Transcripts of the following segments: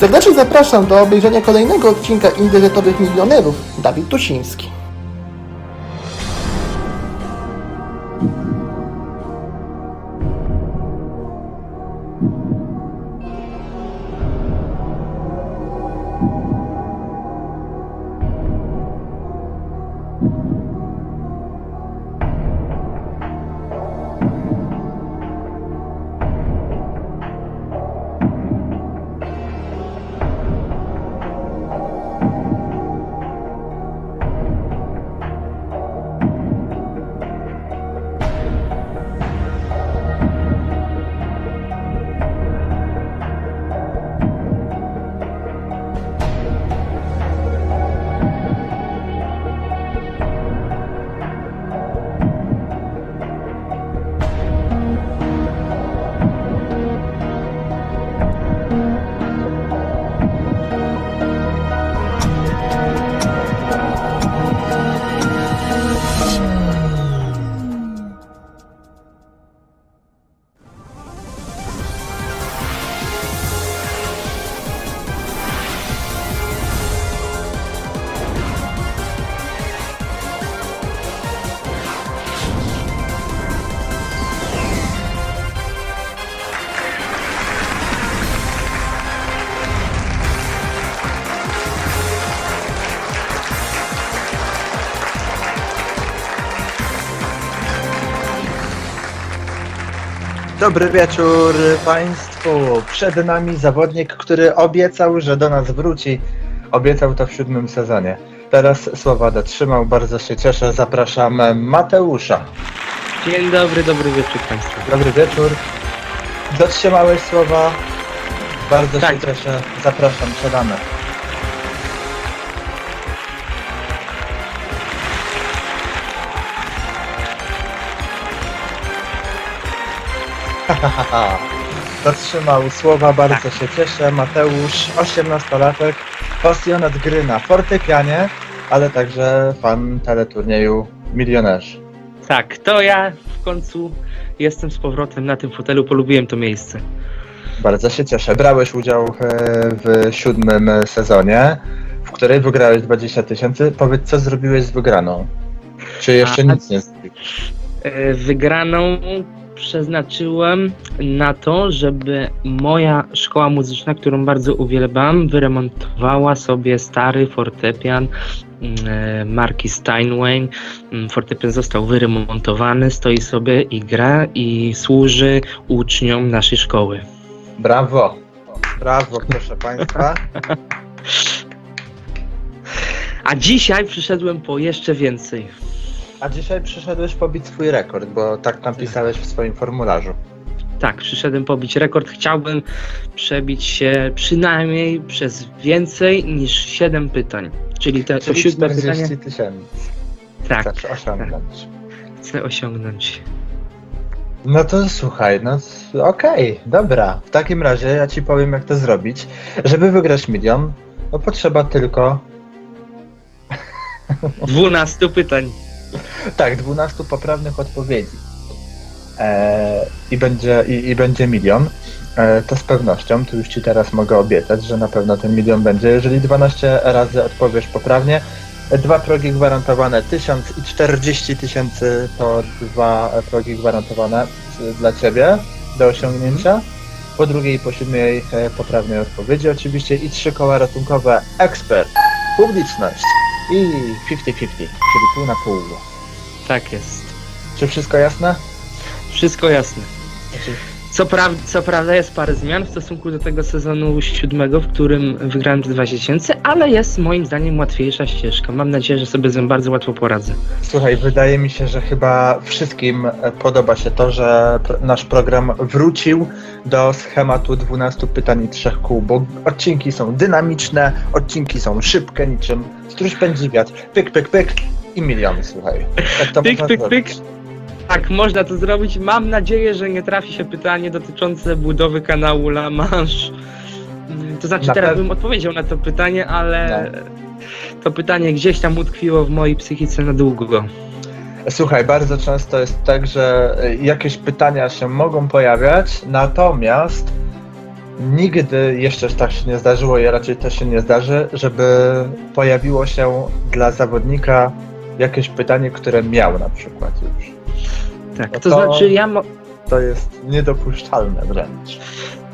Serdecznie zapraszam do obejrzenia kolejnego odcinka internetowych milionerów. Dawid Tusiński. Dobry wieczór Państwu. Przed nami zawodnik, który obiecał, że do nas wróci. Obiecał to w siódmym sezonie. Teraz słowa dotrzymał, bardzo się cieszę. Zapraszam Mateusza. Dzień dobry, dobry wieczór Państwu. Dobry wieczór. Dotrzymałeś słowa. Bardzo Tak. się cieszę. Zapraszam, siadamy. Dotrzymał słowa, bardzo się cieszę. Mateusz, 18-latek, pasjonat gry na fortepianie, ale także fan teleturnieju Milionerzy. Tak, to ja w końcu jestem z powrotem na tym fotelu, polubiłem to miejsce. Bardzo się cieszę. Brałeś udział e, w siódmym sezonie, w której wygrałeś 20 tysięcy. Powiedz, co zrobiłeś z wygraną? Czy jeszcze A- nic nie zrobiłeś? E, Wygraną przeznaczyłem na to, żeby moja szkoła muzyczna, którą bardzo uwielbiam, wyremontowała sobie stary fortepian mm, e, marki Steinway. Mm, Fortepian został wyremontowany, stoi sobie i gra i służy uczniom naszej szkoły. Brawo! Brawo, proszę Państwa. A dzisiaj przyszedłem po jeszcze więcej. A dzisiaj przyszedłeś pobić swój rekord, bo tak napisałeś w swoim formularzu. Tak, przyszedłem pobić rekord. Chciałbym przebić się przynajmniej przez więcej niż 7 pytań. Czyli te to Czyli siódme 40 pytanie. tysięcy Tak, chcesz osiągnąć. chcę osiągnąć. No to słuchaj, no okej, dobra. W takim razie ja ci powiem jak to zrobić. Żeby wygrać milion, no potrzeba tylko 12 pytań. Tak, 12 poprawnych odpowiedzi. E, i, będzie, i, I będzie milion. E, to z pewnością, tu już Ci teraz mogę obiecać, że na pewno ten milion będzie. Jeżeli 12 razy odpowiesz poprawnie, dwa progi gwarantowane 1000 i 40 tysięcy to dwa progi gwarantowane dla Ciebie do osiągnięcia. Po drugiej i po siódmej e, poprawnej odpowiedzi oczywiście i trzy koła ratunkowe ekspert, publiczność i 50-50, czyli pół na pół. Tak jest. Czy wszystko jasne? Wszystko jasne. Znaczy, Co, pra co prawda jest parę zmian w stosunku do tego sezonu siódmego, w którym wygrałem te 20 tysięcy, ale jest moim zdaniem łatwiejsza ścieżka. Mam nadzieję, że sobie z nią bardzo łatwo poradzę. Słuchaj, wydaje mi się, że chyba wszystkim e, podoba się to, że nasz program wrócił do schematu 12 pytań i 3 kół, bo odcinki są dynamiczne, odcinki są szybkie, niczym stróż pędzi wiatr. Pyk, pyk, pyk i miliony, słuchaj. Tak Pyk, pyk, pyk. Tak, można to zrobić. Mam nadzieję, że nie trafi się pytanie dotyczące budowy kanału La Manche. To znaczy, Na teraz pew- bym odpowiedział na to pytanie, ale to pytanie gdzieś tam utkwiło w mojej psychice na długo. Słuchaj, bardzo często jest tak, że jakieś pytania się mogą pojawiać, natomiast nigdy jeszcze tak się nie zdarzyło i raczej też się nie zdarzy, żeby pojawiło się dla zawodnika jakieś pytanie, które miał na przykład już. Tak, No to, to- znaczy ja mo- To jest niedopuszczalne wręcz.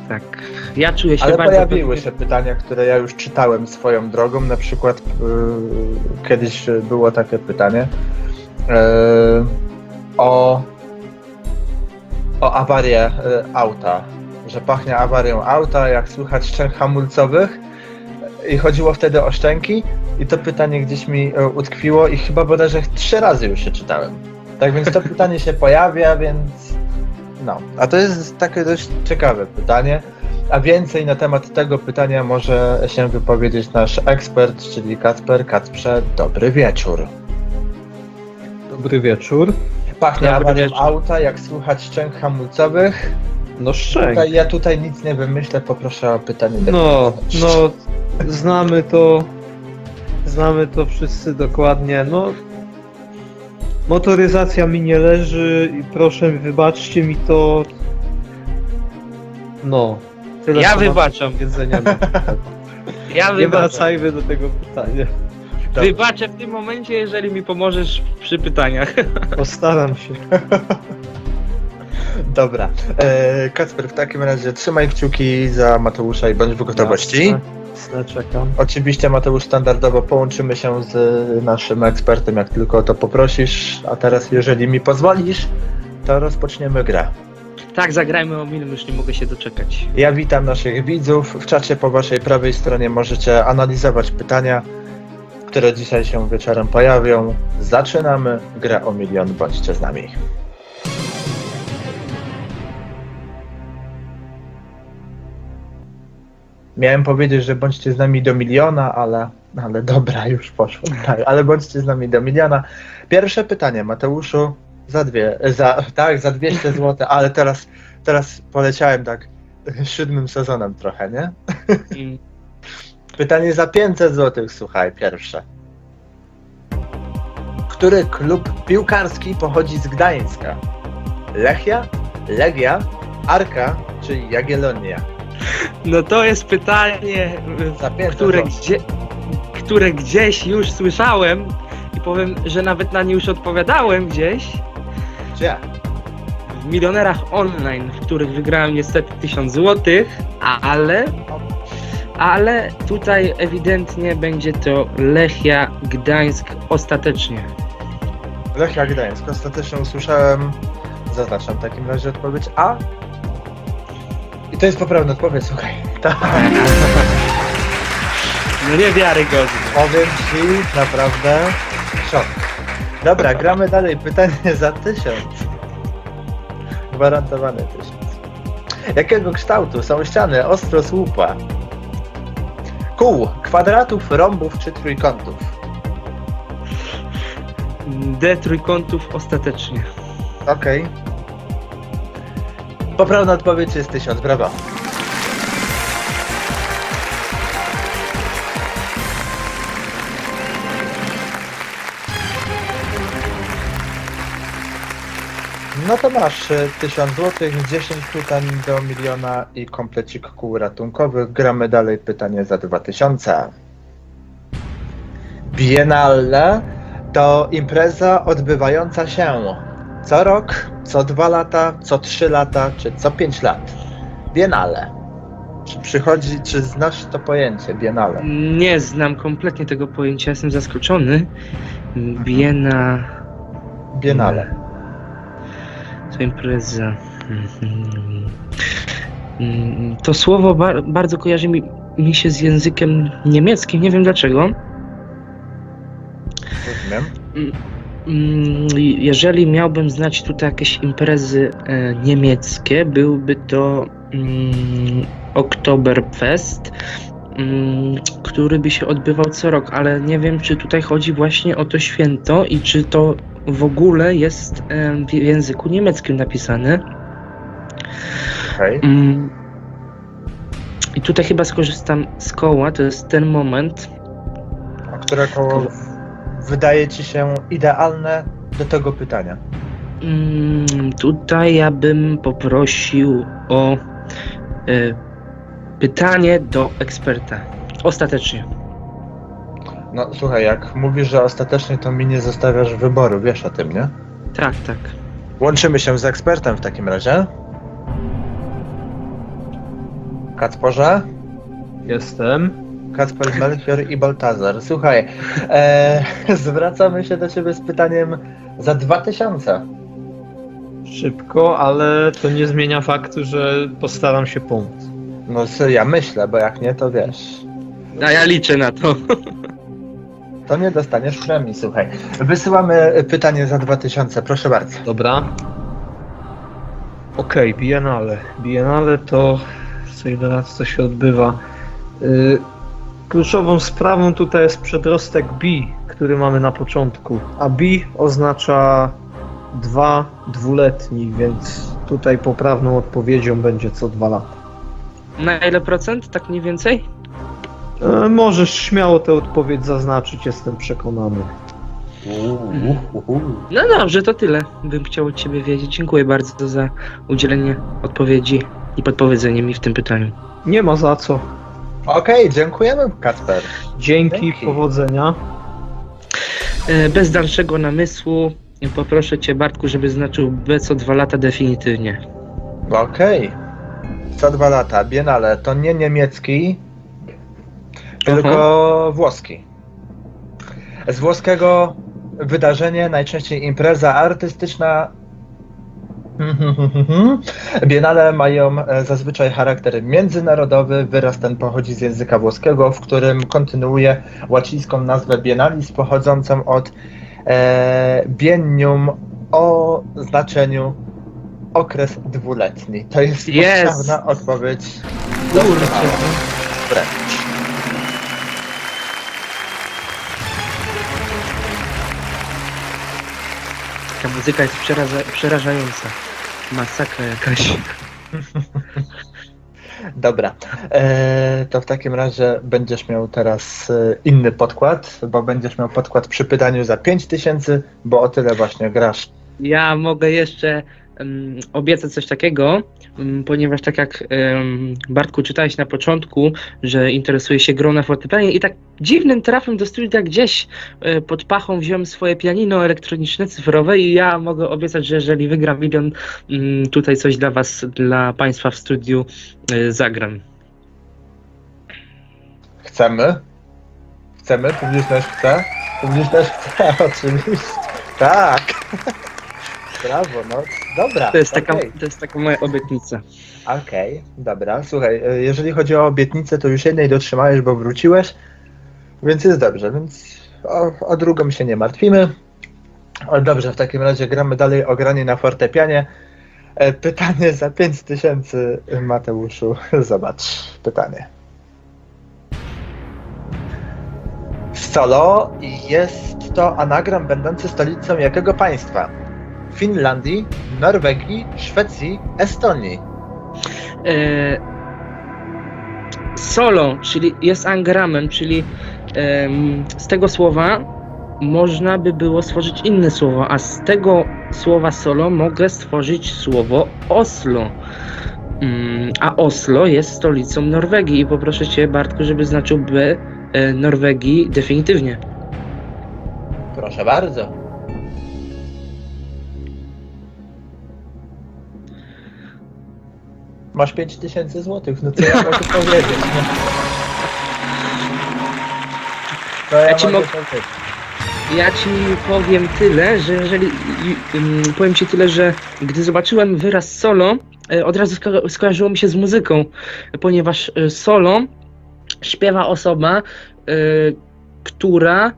tak, ja czuję się Ale bardzo pojawiły pewnie- się pytania, które ja już czytałem swoją drogą. Na przykład yy, kiedyś było takie pytanie yy, o, o awarię yy, auta. Że pachnie awarią auta, jak słychać szczęk hamulcowych. I chodziło wtedy o szczęki. I to pytanie gdzieś mi yy, utkwiło i chyba bodajże trzy razy już się czytałem. Tak więc to pytanie się pojawia, więc no. A to jest takie dość ciekawe pytanie. A więcej na temat tego pytania może się wypowiedzieć nasz ekspert, czyli Kacper. Kacprze, dobry wieczór. Dobry wieczór. Pachnie Dobry wieczór. auta, jak słychać szczęk hamulcowych. No szczęk. Tutaj, ja tutaj nic nie wymyślę, poproszę o pytanie. No, no, znamy to. Znamy to wszyscy dokładnie. No, motoryzacja mi nie leży i proszę wybaczcie mi to. No. Tyle Ja co mam wybaczam. do na temat. Ja Nie wybaczę. wracajmy do tego pytania. Wybaczę w tym momencie, jeżeli mi pomożesz przy pytaniach. Postaram się. Dobra. E, Kacper, w takim razie trzymaj kciuki za Mateusza i bądź w gotowości. Jasne, Oczywiście Mateusz standardowo połączymy się z naszym ekspertem, jak tylko o to poprosisz. A teraz, jeżeli mi pozwolisz, to rozpoczniemy grę. Tak, zagrajmy o milim, już nie mogę się doczekać. Ja witam naszych widzów. W czacie po waszej prawej stronie możecie analizować pytania, które dzisiaj się wieczorem pojawią. Zaczynamy grę o milion. Bądźcie z nami. Miałem powiedzieć, że bądźcie z nami do miliona, ale, ale dobra, już poszło. Tak, ale bądźcie z nami do miliona. Pierwsze pytanie, Mateuszu, za dwie, za, tak, za 200 zł, ale teraz, teraz poleciałem tak siódmym sezonem trochę, nie? Mm, Pytanie za 500 zł, słuchaj, pierwsze. Który klub piłkarski pochodzi z Gdańska? Lechia, Legia, Arka czy Jagiellonia? No to jest pytanie, Za 500 które, gdzie, które gdzieś już słyszałem i powiem, że nawet na nie już odpowiadałem gdzieś Gdzie? w milionerach online, w których wygrałem niestety 1000 złotych, ale ale tutaj ewidentnie będzie to Lechia Gdańsk ostatecznie. Lechia Gdańsk. Ostatecznie usłyszałem, zaznaczam w takim razie odpowiedź A. To jest poprawna odpowiedź, słuchaj. Tak. No niewiarygodne. Powiem ci, naprawdę szok. Dobra, gramy dalej. Pytanie za tysiąc. Gwarantowany tysiąc. Jakiego kształtu są ściany ostro słupa? Kół, kwadratów, rąbów czy trójkątów? D trójkątów ostatecznie. Okej. Poprawna odpowiedź jest tysiąc, brawo. No to masz y, 1000 zł, 10 pytań do miliona i komplecik kół ratunkowych. Gramy dalej pytanie za 2000. Biennale to impreza odbywająca się co rok, co dwa lata, co trzy lata, czy co pięć lat. Biennale. Czy przychodzi, czy znasz to pojęcie Biennale? Nie znam kompletnie tego pojęcia, jestem zaskoczony. Biena Biennale. to impreza. Mm, To słowo bar- bardzo kojarzy mi, mi się z językiem niemieckim, nie wiem dlaczego. Rozumiem. Mm, Jeżeli miałbym znać tutaj jakieś imprezy e, niemieckie, byłby to mm, Oktoberfest, mm, który by się odbywał co rok, ale nie wiem, czy tutaj chodzi właśnie o to święto i czy to w ogóle jest e, w języku niemieckim napisane. Mm. I tutaj chyba skorzystam z koła, to jest ten moment. A które koło wydaje ci się idealne do tego pytania? Mm, tutaj ja bym poprosił o e, Pytanie do eksperta. Ostatecznie. No słuchaj, jak mówisz, że ostatecznie to mi nie zostawiasz wyboru, wiesz o tym, nie? Tak, tak. Łączymy się z ekspertem w takim razie. Kacporze? Jestem. Kacper, Melchior i Baltazar. Słuchaj, e, zwracamy się do ciebie z pytaniem za 2000. Szybko, ale to nie zmienia faktu, że postaram się pomóc. No s- ja myślę, bo jak nie, to wiesz. A ja liczę na to. To nie dostaniesz premii, słuchaj. Wysyłamy pytanie za 2000, proszę bardzo. Dobra. Okej, Biennale. Biennale to co ile lat co się odbywa. Y, kluczową sprawą tutaj jest przedrostek B, który mamy na początku. A B oznacza dwa dwuletni, więc tutaj poprawną odpowiedzią będzie co dwa lata. Na ile procent? Tak mniej więcej? E, możesz śmiało tę odpowiedź zaznaczyć, jestem przekonany. No dobrze, to tyle. Bym chciał od ciebie wiedzieć. Dziękuję bardzo za udzielenie odpowiedzi i podpowiedzenie mi w tym pytaniu. Nie ma za co. Okej, dziękujemy, Kacper. Dzięki, Dzięki. powodzenia. E, Bez dalszego namysłu poproszę cię, Bartku, żeby znaczył B co dwa lata definitywnie. Okej. Co dwa lata. Biennale to nie niemiecki, tylko włoski. Z włoskiego wydarzenie, najczęściej impreza artystyczna. Biennale mają e, zazwyczaj charakter międzynarodowy. Wyraz ten pochodzi z języka włoskiego, w którym kontynuuje łacińską nazwę bienalis pochodzącą od e, biennium o znaczeniu okres dwuletni. To jest poprawna odpowiedź. Kurczę. Wręcz. Ta muzyka jest przeraża przerażająca. Masakra jakaś. Dobra, e, to w takim razie będziesz miał teraz e, inny podkład, bo będziesz miał podkład przy pytaniu za 5000, bo o tyle właśnie grasz. Ja mogę jeszcze obiecać coś takiego, ponieważ tak jak Bartku czytałeś na początku, że interesuje się grą na fortepianie i tak dziwnym trafem do studia gdzieś e, pod pachą wziąłem swoje pianino elektroniczne, cyfrowe i ja mogę obiecać, że jeżeli wygram milion, um, tutaj coś dla was, dla państwa w studiu e, zagram. Chcemy? Chcemy? Publiczność chce? Publiczność chce, oczywiście. Tak. Brawo, no dobra. To jest taka, okej. to jest taka moja obietnica. Okej, dobra. Słuchaj, e, jeżeli chodzi o obietnicę, to już jednej dotrzymałeś, bo wróciłeś, więc jest dobrze, więc o, o drugą się nie martwimy. O, dobrze, w takim razie gramy dalej o granie na fortepianie. E, Pytanie za 5000, Mateuszu. Zobacz, pytanie. Solo jest to anagram będący stolicą jakiego państwa? Finlandii, Norwegii, Szwecji, Estonii. e, solo, czyli jest angramem, czyli em, z tego słowa można by było stworzyć inne słowo, a z tego słowa solo mogę stworzyć słowo Oslo. Mm, a Oslo jest stolicą Norwegii i poproszę Cię Bartku, żeby znaczył B e, Norwegii definitywnie. Proszę bardzo. Masz 5000 złotych, no co ja mogę powiedzieć? No. Co ja, Ja ci mogę powiedzieć? Ja ci powiem tyle, że jeżeli. i- ym, powiem ci tyle, że gdy zobaczyłem wyraz solo, e, od razu sko- skojarzyło mi się z muzyką, ponieważ e, solo śpiewa osoba, e, która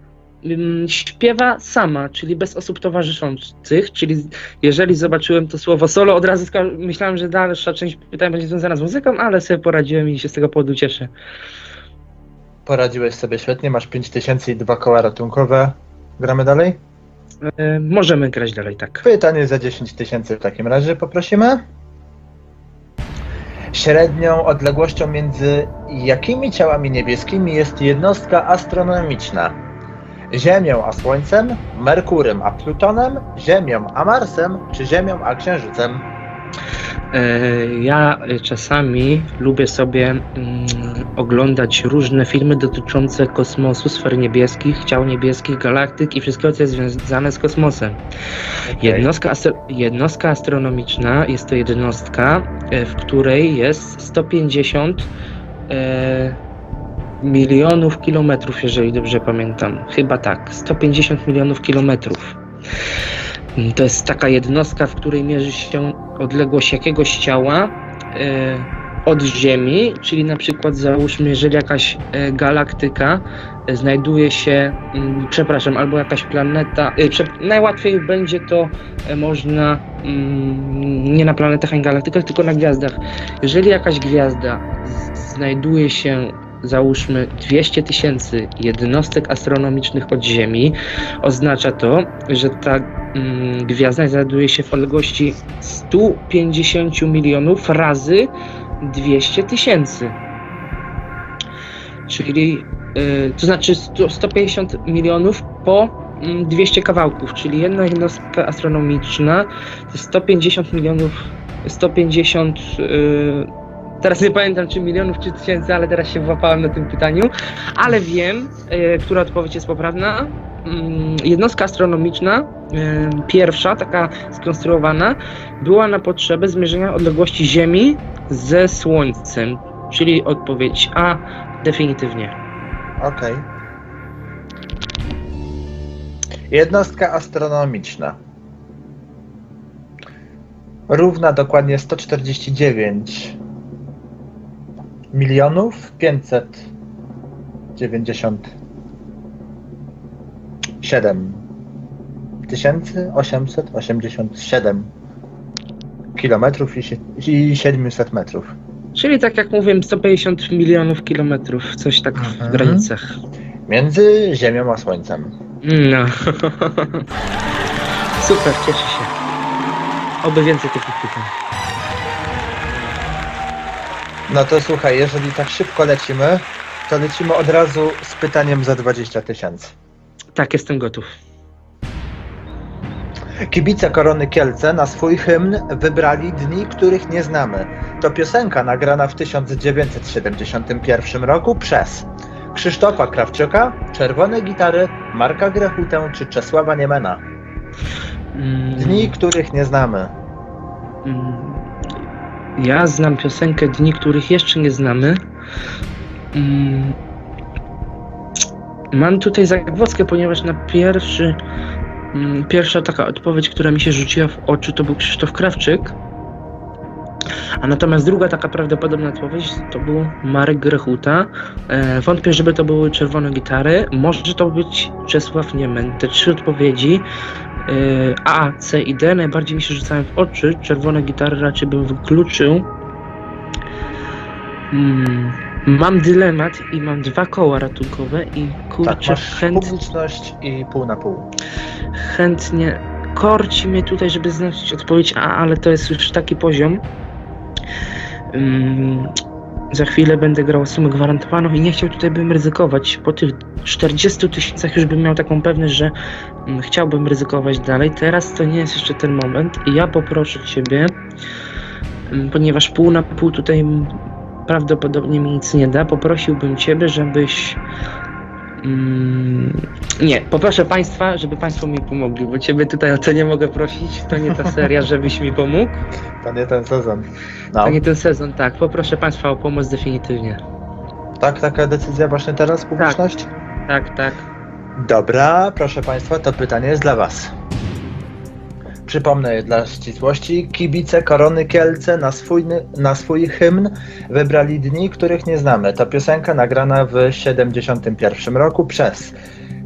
śpiewa sama, czyli bez osób towarzyszących, czyli jeżeli zobaczyłem to słowo solo, od razu myślałem, że dalsza część pytań będzie związana z muzyką, ale sobie poradziłem i się z tego powodu cieszę. Poradziłeś sobie świetnie, masz 5000 i dwa koła ratunkowe. Gramy dalej? E, możemy grać dalej, tak. Pytanie za 10 tysięcy w takim razie poprosimy. Średnią odległością między jakimi ciałami niebieskimi jest jednostka astronomiczna? Ziemią a Słońcem, Merkurem a Plutonem, Ziemią a Marsem, czy Ziemią a Księżycem? E, Ja czasami lubię sobie mm, oglądać różne filmy dotyczące kosmosu, sfer niebieskich, ciał niebieskich, galaktyk i wszystkiego, co jest związane z kosmosem. Jednostka, astro- jednostka astronomiczna jest to jednostka, e, w której jest 150 e, milionów kilometrów, jeżeli dobrze pamiętam. Chyba tak, 150 milionów kilometrów. To jest taka jednostka, w której mierzy się odległość jakiegoś ciała e, od Ziemi, czyli na przykład załóżmy, jeżeli jakaś e, galaktyka e, znajduje się, mm, przepraszam, albo jakaś planeta, najłatwiej będzie to można mm, nie na planetach ani galaktykach, tylko na gwiazdach. Jeżeli jakaś gwiazda znajduje się załóżmy 200 tysięcy jednostek astronomicznych od Ziemi, oznacza to, że ta mm, gwiazda znajduje się w odległości 150 milionów razy 200 tysięcy. Czyli y, to znaczy 100, 150 milionów po mm, 200 kawałków, czyli jedna jednostka astronomiczna to jest 150 milionów, 150 y, Teraz nie pamiętam, czy milionów, czy tysięcy, ale teraz się włapałem na tym pytaniu. Ale wiem, e, która odpowiedź jest poprawna. Mm, jednostka astronomiczna, e, pierwsza, taka skonstruowana, była na potrzeby zmierzenia odległości Ziemi ze Słońcem. Czyli odpowiedź A definitywnie. Okej. Jednostka astronomiczna. Równa dokładnie 149 milionów 597 tysięcy 887 kilometrów i sie- i 700 metrów. Czyli tak jak mówiłem, 150 milionów kilometrów, coś tak w Mhm. granicach. Między Ziemią a Słońcem. No. Super, cieszę się. Oby więcej takich pytań. No to słuchaj, jeżeli tak szybko lecimy, to lecimy od razu z pytaniem za 20 tysięcy. Tak, jestem gotów. Kibice Korony Kielce na swój hymn wybrali dni, których nie znamy. To piosenka nagrana w 1971 roku przez Krzysztofa Krawczyka, Czerwone Gitary, Marka Grechutę czy Czesława Niemena. Mm, Dni, których nie znamy. mm, Ja znam piosenkę Dni, których jeszcze nie znamy. Mm, Mam tutaj zagwozdkę, ponieważ na pierwszy, mm, pierwsza taka odpowiedź, która mi się rzuciła w oczy, to był Krzysztof Krawczyk. A natomiast druga taka prawdopodobna odpowiedź to był Marek Grechuta. E, wątpię, żeby to były czerwone gitary. Może to być Czesław Niemen. Te trzy odpowiedzi A, C i D najbardziej mi się rzucają w oczy. Czerwone gitary raczej bym wykluczył. Mm, mam dylemat i mam dwa koła ratunkowe i Tak, kurczę masz chęt, publiczność i pół na pół. chętnie korci mnie tutaj, żeby znaleźć odpowiedź A, ale to jest już taki poziom. Mm, za chwilę będę grał sumę gwarantowaną i nie chciał tutaj bym ryzykować. Po tych 40 tysiącach już bym miał taką pewność, że mm, chciałbym ryzykować dalej. Teraz to nie jest jeszcze ten moment i ja poproszę Ciebie, mm, ponieważ pół na pół tutaj prawdopodobnie mi nic nie da, poprosiłbym Ciebie, żebyś Mm, nie, poproszę Państwa, żeby Państwo mi pomogli, bo Ciebie tutaj o to nie mogę prosić. To nie ta seria, żebyś mi pomógł. To nie ten sezon. No. To nie ten sezon, tak. Poproszę Państwa o pomoc definitywnie. Tak, taka decyzja właśnie teraz, publiczność? Tak, tak. Dobra, proszę Państwa, to pytanie jest dla Was. Przypomnę dla ścisłości. Kibice Korony Kielce na swój, na swój hymn wybrali dni, których nie znamy. To piosenka nagrana w 1971 roku przez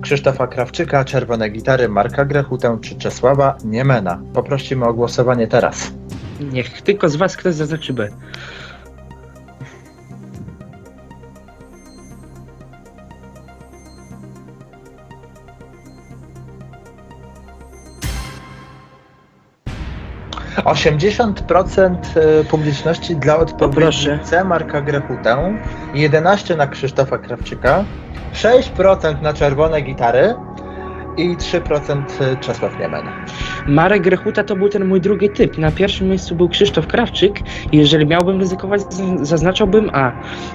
Krzysztofa Krawczyka, Czerwone Gitary, Marka Grechutę czy Czesława Niemena. Poprosimy o głosowanie teraz. Niech tylko z Was ktoś zaznaczy B. 80% publiczności dla odpowiedzi. C Marka Grechutę, 11% na Krzysztofa Krawczyka, 6% na czerwone gitary i 3% Czesław Niemen. Marek Grechuta to był ten mój drugi typ. Na pierwszym miejscu był Krzysztof Krawczyk. Jeżeli miałbym ryzykować, zaznaczałbym A.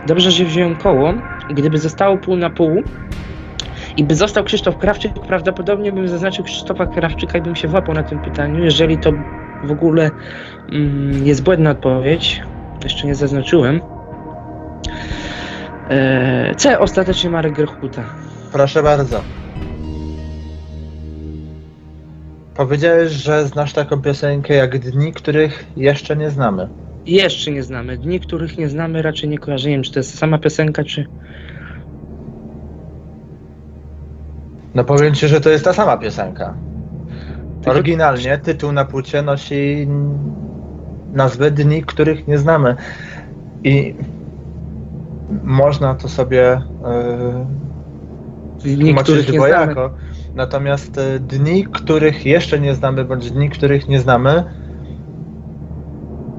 Dobrze, że wziąłem koło. Gdyby zostało pół na pół i by został Krzysztof Krawczyk, prawdopodobnie bym zaznaczył Krzysztofa Krawczyka i bym się włapał na tym pytaniu. Jeżeli to w ogóle mm, jest błędna odpowiedź, jeszcze nie zaznaczyłem. Eee, C. Ostatecznie Marek Grechuta. Proszę bardzo. Powiedziałeś, że znasz taką piosenkę jak Dni, których jeszcze nie znamy. Jeszcze nie znamy. Dni, których nie znamy, raczej nie kojarzę. Nie wiem, czy to jest sama piosenka, czy. No powiem ci, że to jest ta sama piosenka. Oryginalnie tytuł na płycie nosi nazwę Dni, których nie znamy. I można to sobie yy, Dni, tłumaczyć dwojako. Natomiast y, dni, których jeszcze nie znamy, bądź dni, których nie znamy,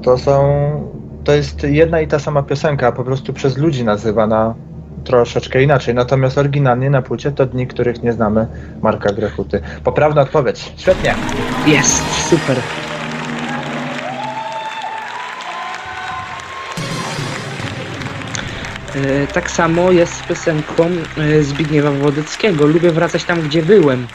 to są. To jest jedna i ta sama piosenka, po prostu przez ludzi nazywana troszeczkę inaczej. Natomiast oryginalnie na płycie to dni, których nie znamy Marka Grechuty. Poprawna odpowiedź. Świetnie. Jest, super. E, Tak samo jest z piosenką e, Zbigniewa Wodeckiego. Lubię wracać tam, gdzie byłem.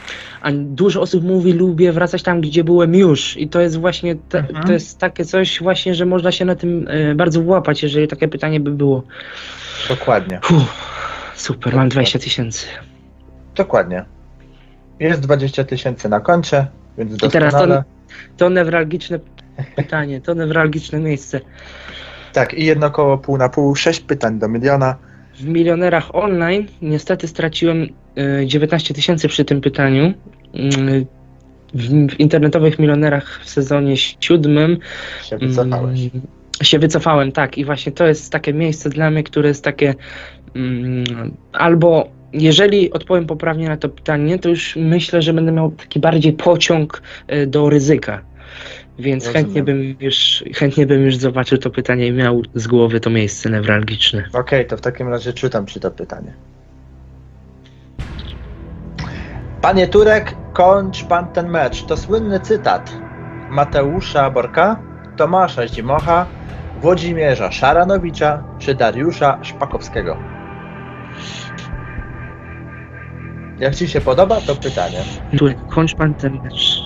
A dużo osób mówi, lubię wracać tam, gdzie byłem już. I to jest właśnie, te, Mhm. to jest takie coś właśnie, że można się na tym e, bardzo włapać, jeżeli takie pytanie by było. Dokładnie. Uff, super, mam 20 tysięcy. Dokładnie. Jest 20 tysięcy na koncie, więc I teraz to- doskonale. To newralgiczne pytanie, to newralgiczne miejsce. Tak, i jedno koło pół na pół, 6 pytań do miliona. W milionerach online niestety straciłem e, 19 tysięcy przy tym pytaniu. Mm, W, w internetowych milionerach w sezonie siódmym Się wycofałeś. mm, się wycofałem, tak. I właśnie to jest takie miejsce dla mnie, które jest takie mm, albo jeżeli odpowiem poprawnie na to pytanie, to już myślę, że będę miał taki bardziej pociąg e, do ryzyka. Więc Rozumiem. chętnie bym, już, chętnie bym już zobaczył to pytanie i miał z głowy to miejsce newralgiczne. Okej, to w takim razie czytam ci to pytanie. Panie Turek, kończ pan ten mecz. To słynny cytat Mateusza Borka, Tomasza Zimocha, Włodzimierza Szaranowicza czy Dariusza Szpakowskiego. Jak ci się podoba to pytanie? Turek, kończ pan ten mecz.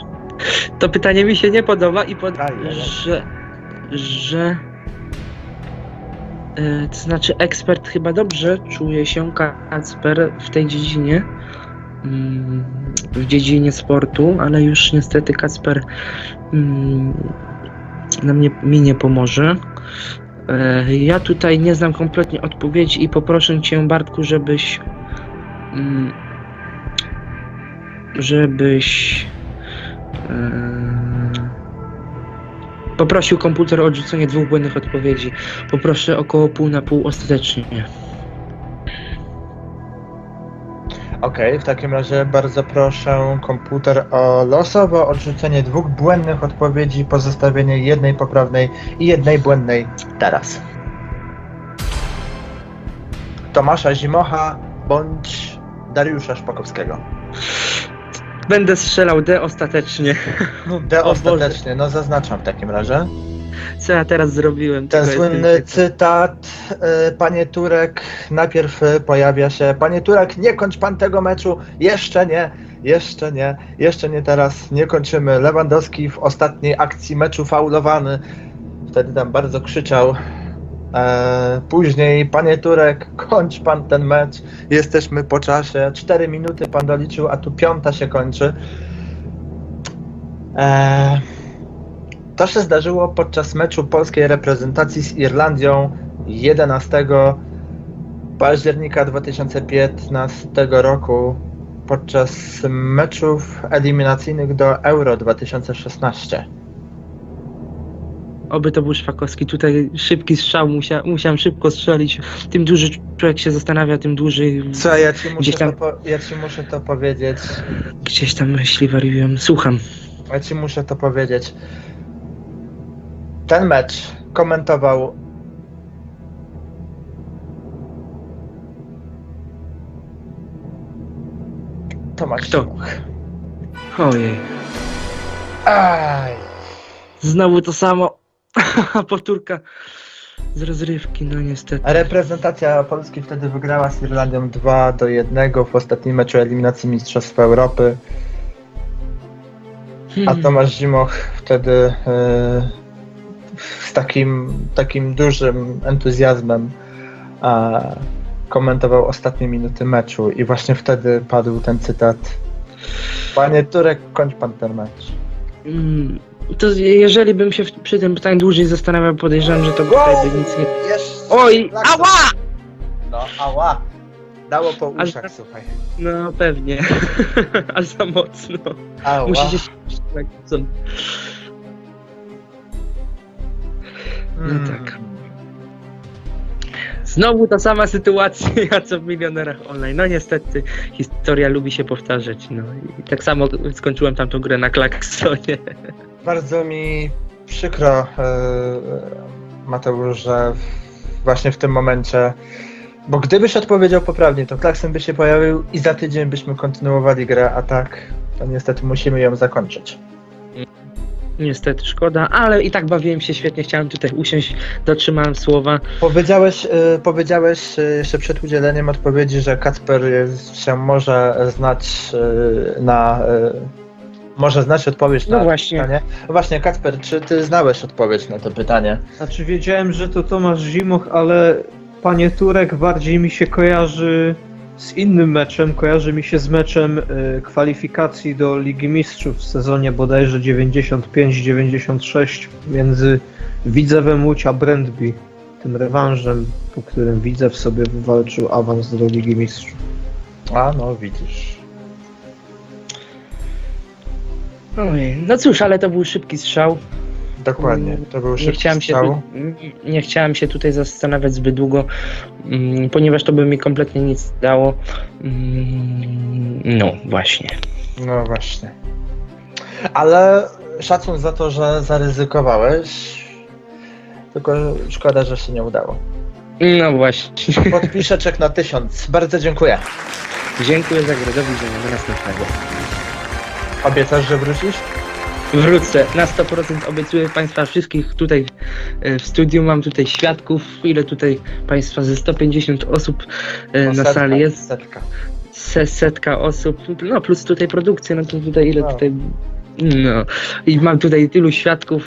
To pytanie mi się nie podoba i pod... Aj, aj, aj. że... że... e, To znaczy ekspert chyba dobrze czuje się Kacper w tej dziedzinie. mm, W dziedzinie sportu, ale już niestety Kacper mm, nam nie, mi nie pomoże. E, Ja tutaj nie znam kompletnie odpowiedzi i poproszę cię Bartku, żebyś mm, żebyś Poprosił komputer o odrzucenie dwóch błędnych odpowiedzi. Poproszę około pół na pół ostatecznie. Okej, w takim razie bardzo proszę komputer o losowe odrzucenie dwóch błędnych odpowiedzi, pozostawienie jednej poprawnej i jednej błędnej teraz. Tomasza Zimocha bądź Dariusza Szpakowskiego. Będę strzelał D ostatecznie. D O Boże, ostatecznie, no zaznaczam w takim razie. co ja teraz zrobiłem? Ten Tylko słynny jestem- cytat, y, panie Turek, najpierw y, pojawia się, panie Turek, nie kończ pan tego meczu, jeszcze nie, jeszcze nie, jeszcze nie teraz, nie kończymy. Lewandowski w ostatniej akcji meczu faulowany, wtedy tam bardzo krzyczał. E, później, panie Turek, kończ pan ten mecz, jesteśmy po czasie, 4 minuty pan doliczył, a tu piąta się kończy. E, to się zdarzyło podczas meczu polskiej reprezentacji z Irlandią 11 października 2015 roku podczas meczów eliminacyjnych do Euro 2016. Oby to był Szpakowski. Tutaj szybki strzał, musia, musiałem szybko strzelić. Tym dłużej człowiek się zastanawia, tym dłużej Co ja ci muszę, tam- to, po, ja ci muszę to powiedzieć. gdzieś tam myśli wariują. Słucham. Ja ci muszę to powiedzieć. Ten mecz komentował Tomasz Kto? Zimoch. Ojej. Aj. Znowu to samo. Powtórka z rozrywki, no niestety. Reprezentacja Polski wtedy wygrała z Irlandią 2 do 1 w ostatnim meczu eliminacji Mistrzostwa Europy, a Hmm. Tomasz Zimoch wtedy e, z takim, takim dużym entuzjazmem komentował ostatnie minuty meczu i właśnie wtedy padł ten cytat Panie Turek, kończ pan ten mecz. Mm, To jeżeli bym się w- przy tym pytaniu dłużej zastanawiał, podejrzewam, że to tutaj by nic nie... Oj! Ała! No, ała! Dało po Ale- uszach, słuchaj. No pewnie. Aż za mocno. Ała. Musicie się... No tak. Znowu ta sama sytuacja, co w milionerach online. No niestety, historia lubi się powtarzać. No i tak samo skończyłem tamtą grę na klaksonie. Bardzo mi przykro, e, Mateusz, że właśnie w tym momencie, bo gdybyś odpowiedział poprawnie, to klakson by się pojawił i za tydzień byśmy kontynuowali grę, a tak, to niestety musimy ją zakończyć. Niestety, szkoda, ale i tak bawiłem się świetnie. Chciałem tutaj usiąść, dotrzymałem słowa. Powiedziałeś, e, powiedziałeś e, jeszcze przed udzieleniem odpowiedzi, że Kacper jest, się może znać e, na. e, Może znać odpowiedź No na właśnie. to pytanie. No właśnie, Kacper, czy ty znałeś odpowiedź na to pytanie? Znaczy wiedziałem, że to Tomasz Zimoch, ale panie Turek bardziej mi się kojarzy z innym meczem. Kojarzy mi się z meczem y, kwalifikacji do Ligi Mistrzów w sezonie bodajże 95-96 między Widzewem Łódź a Brentby. Tym rewanżem, po którym Widzew sobie wywalczył awans do Ligi Mistrzów. A no, widzisz. Ojej, no cóż, ale to był szybki strzał. Dokładnie, to był Nie szybki chciałem, się strzał. tu, nie chciałem się tutaj zastanawiać zbyt długo, mm, ponieważ to by mi kompletnie nic dało. Mm, No właśnie. No właśnie. Ale szacun za to, że zaryzykowałeś. Tylko szkoda, że się nie udało. No właśnie. Podpiszę czek na tysiąc. Bardzo dziękuję. Dziękuję za grę. Do widzenia. Do następnego. Obiecasz, że wrócisz? Wrócę. Na 100% obiecuję Państwa wszystkich tutaj e, w studiu. Mam tutaj świadków. Ile tutaj Państwa ze 150 osób e, na sali jest? Setka. Se, setka osób. No plus tutaj produkcja. No to tutaj ile No. tutaj... No. I mam tutaj tylu świadków.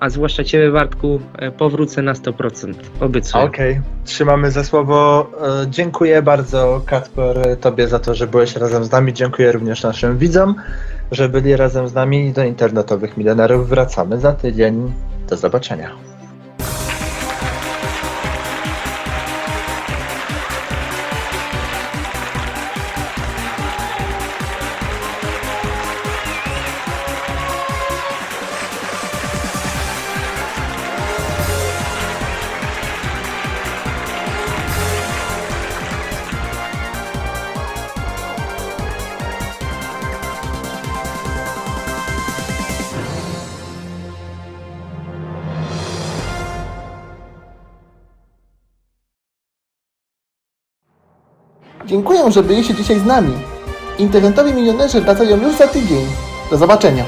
A zwłaszcza Ciebie Bartku, e, powrócę na 100%. Obiecuję. Okej, trzymamy za słowo. E, Dziękuję bardzo, Kacper, Tobie za to, że byłeś razem z nami. Dziękuję również naszym widzom, że byli razem z nami. I do internetowych milionerów wracamy za tydzień. Do zobaczenia. Dziękuję, że byliście dzisiaj z nami. Internetowi milionerzy wracają już za tydzień. Do zobaczenia.